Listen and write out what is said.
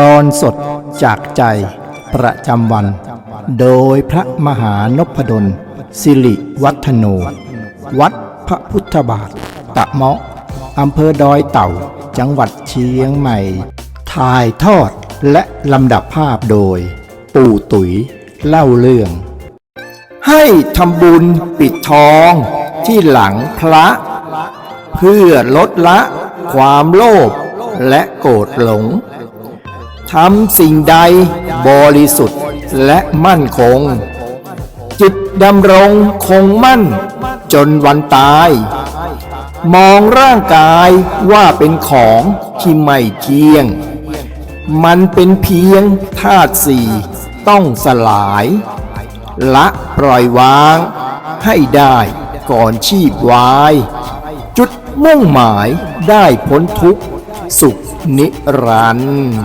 ตอนสดจากใจประจำวัน โดยพระมหานพดล สิริวัฒโน วัดพระพุทธบาท ตะเมาะอำเภอดอยเต่า จังหวัดเชียงใหม่ ถ่ายทอดและลำดับภาพโดย ปู่ตุ๋ยเล่าเรื่อง ให้ทำบุญปิดทองที่หลังพระ เพื่อลดละความโลภและโกรธหลง ทำสิ่งใดบริสุทธิ์และมั่นคง จิตดำรงคงมั่นจนวันตาย มองร่างกายว่าเป็นของที่ไม่เที่ยง มันเป็นเพียงธาตุสี่ต้องสลาย ละปล่อยวางให้ได้ก่อนชีพวาย จุดมุ่งหมายได้พ้นทุกข์สุขนิรันดร์